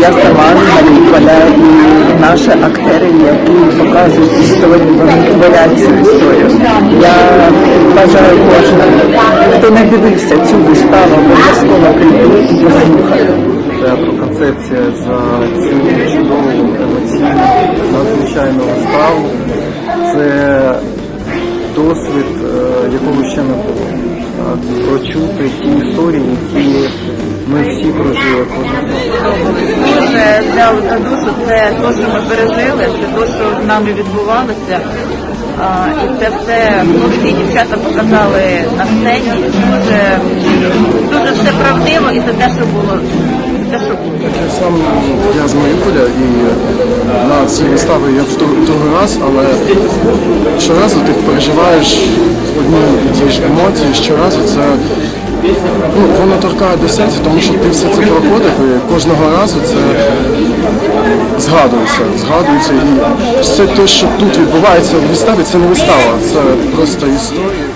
я сама Маріуполя і наші актери, які показують історію, вони творять цю історію. Я бажаю кожному, хто не дивився цю виставу, обов'язково прийти і послухати. театру концепція за цю чудову емоційну надзвичайну виставу. Це досвід, е, якого ще не було. Прочути ті історії, які на душу. Це те, що ми пережили, це те, що з нами відбувалося. А, і це все хлопці дівчата показали на сцені. Дуже, дуже все правдиво і це те, що було. Те, сам я з Маріуполя і на ці вистави я в другий раз, але щоразу ти переживаєш одні ті ж емоції, щоразу це ну, воно торкає до серця, тому що ти все це проходив і кожного разу це згадується, згадується і все те, що тут відбувається в виставі, це не вистава, це просто історія.